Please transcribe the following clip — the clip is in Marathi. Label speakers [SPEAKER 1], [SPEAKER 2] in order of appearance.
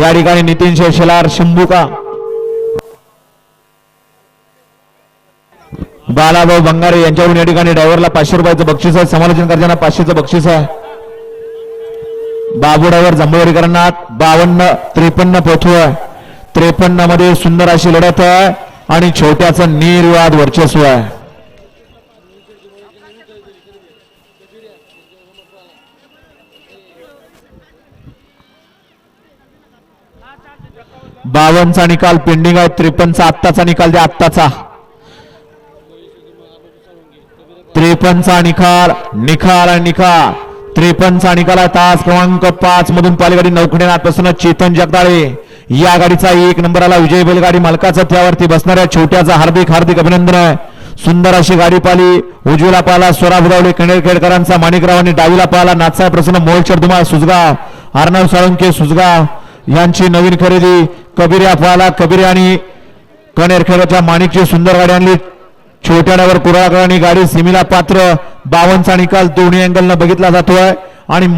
[SPEAKER 1] या ठिकाणी नितीन शेलार शिंबुका बालाभाऊ बंगारे यांच्याकडून या ठिकाणी ड्रायव्हरला पाचशे रुपयाचं बक्षीस आहे. समालोचन करताना पाचशेचं बक्षीस आहे. बाबू ड्रायव्हर जांभवडीकरांना बावन्न त्रेपन्न पोथू आहे. त्रेपन्नमध्ये सुंदर अशी लढत आहे आणि छोट्याचं निर्वाद वर्चस्व आहे. बावनचा निकाल पेंडिंग आहे त्रेपन्नचा आत्ताचा निकाल द्या आत्ताचा. त्रेपन्नचा निकाल निकाल आणि निकाल त्रेपन्नचा निकाल आहे तास क्रमांक पाच मधून पालगाडी नौखडे नाथपासून चेतन जगदाळे. या गाडीचा एक नंबर आला विजय बैलगाडी मालकाचा त्यावरती बसणाऱ्या छोट्याचा हार्दिक हार्दिक अभिनंदन. आहे सुंदर अशी गाडी पाली उजवीला पाला स्वरा बुदावले कणेरखेडकरांचा माणिकरावांनी डावीला पाला. नाथसाहेब प्रसन्न मोहोळ धुमा सुजगाव अर्णव साळुंके सुजगाव यांची नवीन खरेदी कबिर्या पाला कबीर आणि कणेरखेडच्या माणिकची सुंदर गाडी आणली. छोट्याड्यावर कुराकरांनी गाडी सिमीला पात्र. बावनचा निकाल दोन्ही अँगलनं बघितला जातोय. आणि